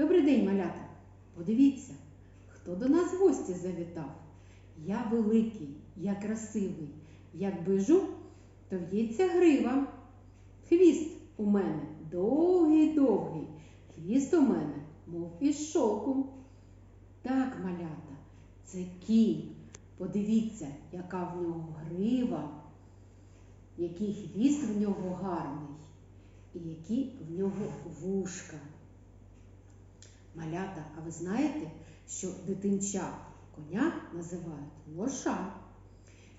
Добрий день, малята! Подивіться, хто до нас в гості завітав. Я великий, я красивий, як бежу, то в'ється грива. Хвіст у мене довгий-довгий, хвіст у мене, мов із шовку. Так, малята, це кінь. Подивіться, яка в нього грива, який хвіст в нього гарний, і які в нього вушка. Малята, а ви знаєте, що дитинча коня називають лоша?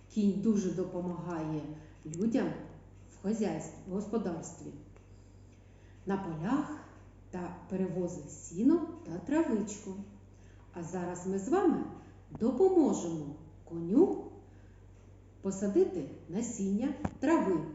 Кінь дуже допомагає людям в хазяйстві, в господарстві, на полях та перевозить сіно та травичку. А зараз ми з вами допоможемо коню посадити насіння трави.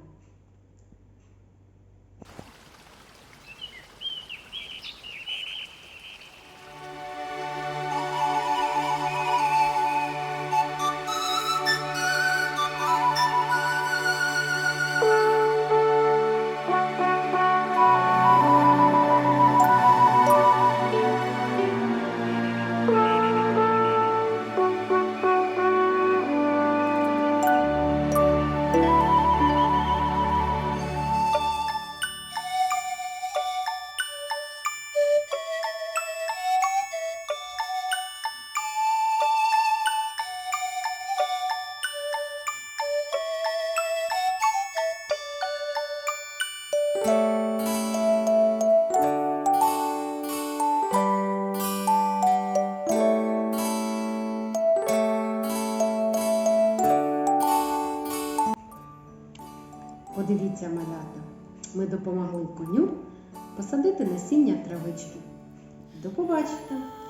Подивіться, малята, ми допомогли коню посадити насіння травички. До побачення!